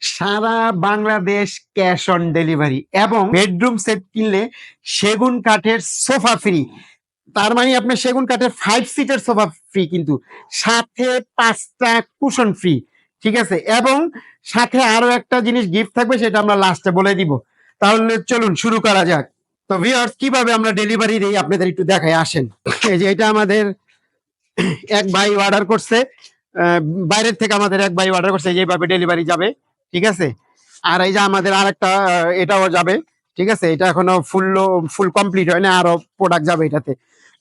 Sara Bangladesh cash on delivery এবং bedroom set কিনলে সেগুন কাঠের সোফা ফ্রি। তার মানে আপনার সেগুন কাঠের ফাইভ সিটের সোফা ফ্রি কিন্তু। সাথে পাঁচটা কুশন ফ্রি ঠিক আছে? এবং সাথে আরও একটা জিনিস গিফট থাকবে সেটা আমরা লাস্টে বলে দিব। তাহলে চলুন শুরু করা যাক। তো ভিউয়ার্স কীভাবে আমরা ডেলিভারি দিই আপনাদের একটু দেখায় আসেন। এই যে এটা আমাদের এক ভাই অর্ডার করছে। বাইরের থেকে আমাদের এক ভাই অর্ডার করছে যেভাবে ডেলিভারি যাবে। ঠিক আছে? আর এই যে আমাদের আর একটা এটাও যাবে, ঠিক আছে? এটা এখনও ফুল ফুল কমপ্লিট হয় না, আরও প্রোডাক্ট যাবে এটাতে।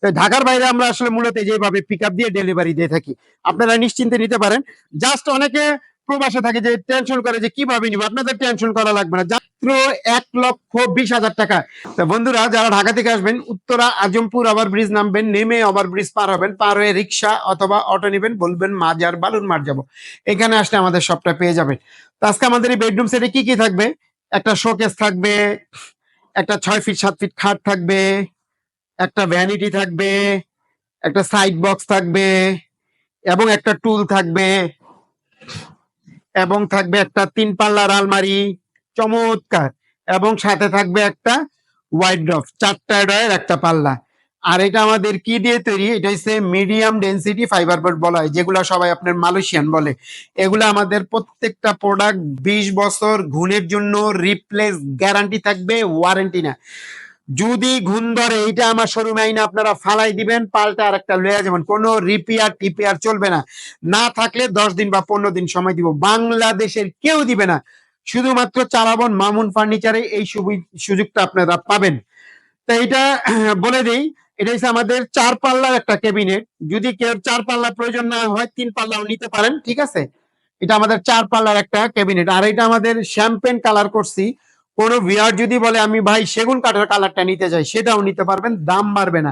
ঢাকার বাইরে আমরা আসলে মূলত যেভাবে পিক দিয়ে ডেলিভারি দিয়ে থাকি, আপনারা নিশ্চিন্তে নিতে পারেন। জাস্ট অনেকে প্রবাসে থাকে যে টেনশন করে যে কীভাবে নিব? আপনাদের টেনশন করা লাগবে না। মাত্র এক লক্ষ বিশ হাজার টাকা। তো বন্ধুরা, যারা ঢাকা থেকে আসবেন, উত্তরা, আজমপুর ওভার ব্রিজ নামবেন, নেমে ওভার ব্রিজ পার হবেন, পার হয়ে রিক্সা অথবা অটো নেবেন, বলবেন মাজার বালুন মার যাব। এখানে আসলে আমাদের সবটা পেয়ে যাবেন। তো আজকে আমাদের এই বেডরুম সেটে কি কি থাকবে? একটা শোকেস থাকবে, একটা ছয় ফিট সাত ফিট খাট থাকবে, একটা ভ্যানিটি থাকবে, একটা সাইড বক্স থাকবে, এবং একটা টুল থাকবে। এবং থাকবে একটা তিন পাল্লার আলমারি, চমৎকার। এবং সাথে থাকবে একটা হোয়াইট ড্রপ চারটা ডয়ের একটা পাল্লা। আর এটা আমাদের কি দিয়ে তৈরি? এটা হচ্ছে মিডিয়াম ডেন্সিটি ফাইবার বোর্ড বলা হয়, যেগুলো সবাই আপনার মালয়েশিয়ান বলে। এগুলো আমাদের প্রত্যেকটা প্রোডাক্ট বিশ বছর ঘুণের জন্য রিপ্লেস গ্যারান্টি থাকবে ওয়ারেন্টি না। যদি ঘুণ ধরে, এইটা আমার শোরুমে আইনা আপনারা ফালাই দিবেন, পাল্টা আর একটা লয়ে যাবেন। কোনো রিপেয়ার টিপেয়ার চলবে না। না থাকলে দশ দিন বা পনেরো দিন সময় দিব। বাংলাদেশের কেউ দিবে না। শুধুমাত্র চালাবন মামুন ফার্নিচারে এই সুযোগটা আপনারা পাবেন। তো এটা বলে দিই, এটা হচ্ছে আমাদের চার পাল্লার একটা ক্যাবিনেট যদি কেউ চার পাল্লা প্রয়োজন না হয়, তিন পাল্লাও নিতে পারেন, ঠিক আছে? এটা আমাদের চার পাল্লার একটা ক্যাবিনেট আর এটা আমাদের শ্যাম্পেন কালার করছি। কোনো ভিআর যদি বলে, আমি ভাই সেগুন কাঠের কালারটা নিতে চাই, সেটাও নিতে পারবেন, দাম বাড়বে না।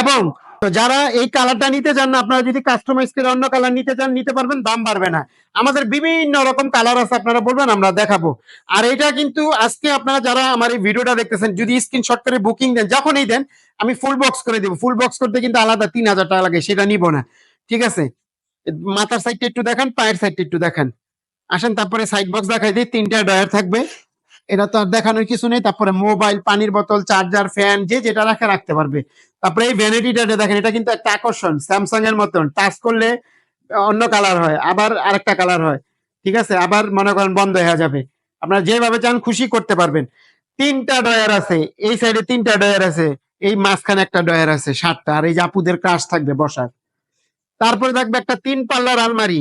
এবং তো যারা এই কালারটা নিতে চান না, আপনারা যদি কাস্টমাইজ করে অন্য কালার নিতে চান, নিতে পারবেন, দাম বাড়বে না। আমাদের বিভিন্ন রকম কালার আছে, আপনারা বলবেন, আমরা দেখাবো। আর এটা কিন্তু আজকে আপনারা যারা আমার এই ভিডিওটা দেখতেছেন, যদি স্ক্রিনশট করে বুকিং দেন, যখনই দেন, আমি ফুল বক্স করে দেবো। ফুল বক্স করতে কিন্তু আলাদা তিন হাজার টাকা লাগে, সেটা নিব না। ঠিক আছে? মাথার সাইডটা একটু দেখান, পায়ের সাইডটা একটু দেখান। আসেন, তারপরে সাইড বক্স দেখাই দিই, তিনটা ডয়ার থাকবে। এটা তো আর দেখানোর কিছু নেই। তারপরে মোবাইল পানির বোতল চার্জার ফ্যান যে যেটা রাখে রাখতে পারবে। তারপরে এই ভ্যানিটিটা দেখেন, এটা কিন্তু একটা আকর্ষণ স্যামসাং এর মতন। টাচ করলে অন্য কালার হয়, আবার আরেকটা কালার হয়। ঠিক আছে? আবার মনে করেন বন্ধ হয়ে যাবে। আপনারা যেভাবে চান খুশি করতে পারবেন। তিনটা ডয়ার আছে, এই সাইডে তিনটা ডয়ার আছে, এই মাঝখানে একটা ডয়ার আছে, সাতটা। আর এই যে আপুদের ক্রাশ থাকবে বসার। তারপরে থাকবে একটা তিন পাল্লার আলমারি।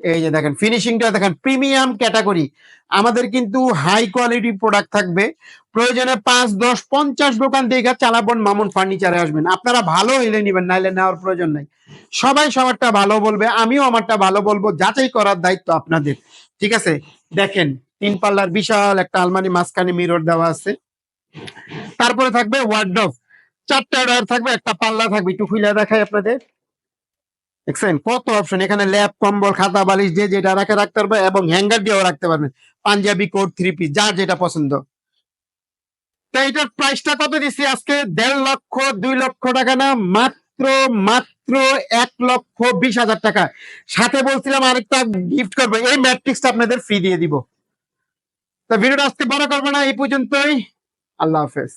এই যে দেখেন ফিনিশিংটা দেখেন প্রিমিয়াম ক্যাটাগরি আমাদের কিন্তু হাই কোয়ালিটি প্রোডাক্ট থাকবে। প্রয়োজনে পাঁচ, দশ, পঞ্চাশ দোকান দেখে চালাবন মামুন ফার্নিচারে আসবেন। আপনারা ভালো হইলে নিবেন, নাইলে নেওয়ার প্রয়োজন নাই। সবাই সবারটা ভালো বলবে, আমিও আমারটা ভালো বলব, যাচাই করার দায়িত্ব আপনাদের। ঠিক আছে? দেখেন, তিন পাল্লার বিশাল একটা আলমারি, মাঝখানে মিরর দেওয়া আছে। তারপরে থাকবে ওয়ার্ডরোব চারটা ডয়ার থাকবে, একটা পাল্লা থাকবে। একটু খুলে দেখাই আপনাদের। দেখছেন? কত অপশন এখানে ল্যাপ কম্বল, খাতা, বালিশ যে যেটা রাখে রাখতে পারবে এবং হ্যাঙ্গার দিয়েও রাখতে পারবেন। পাঞ্জাবি কোট থ্রি পিস যার যেটা পছন্দ। তো এটার প্রাইসটা কত দিচ্ছি আজকে? দেড় লক্ষ, দুই লক্ষ টাকা না? মাত্র মাত্র এক লক্ষ বিশ হাজার টাকা। সাথে বলছিলাম আরেকটা গিফট করব। এই ম্যাট্রিক্সটা আপনাদের ফ্রি দিয়ে দিব। তো ভিডিওটা আজকে বড় করব না, এই পর্যন্তই। আল্লাহ হাফেজ।